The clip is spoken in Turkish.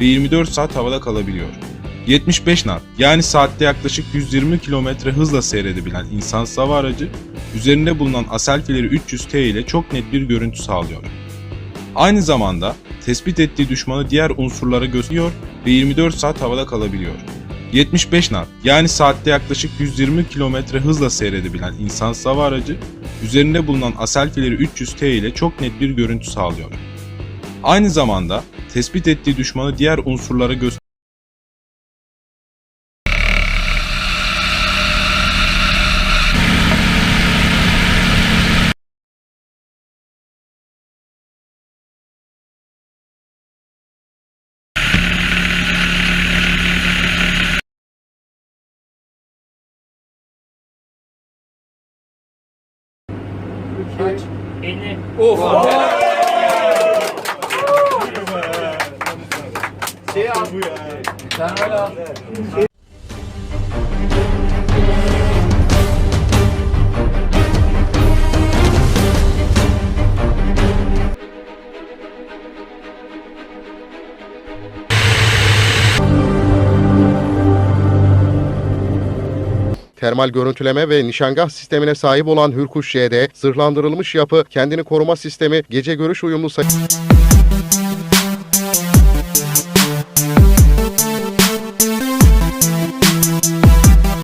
ve 24 saat havada kalabiliyor. 75 knot yani saatte yaklaşık 120 km hızla seyredebilen insan hava aracı üzerinde bulunan Aselfileri 300T ile çok net bir görüntü sağlıyor. Aynı zamanda tespit ettiği düşmanı diğer unsurlara gösteriyor ve 24 saat havada kalabiliyor. 75 knot yani saatte yaklaşık 120 km hızla seyredebilen insan hava aracı üzerinde bulunan Aselfileri 300T ile çok net bir görüntü sağlıyor. Aynı zamanda tespit ettiği düşmanı diğer unsurlara gösteriyor Kaç? 50. Of. Şey al. Sen öyle al. Termal görüntüleme ve nişangah sistemine sahip olan Hürkuş J'de zırhlandırılmış yapı, kendini koruma sistemi, gece görüş uyumlu sayı...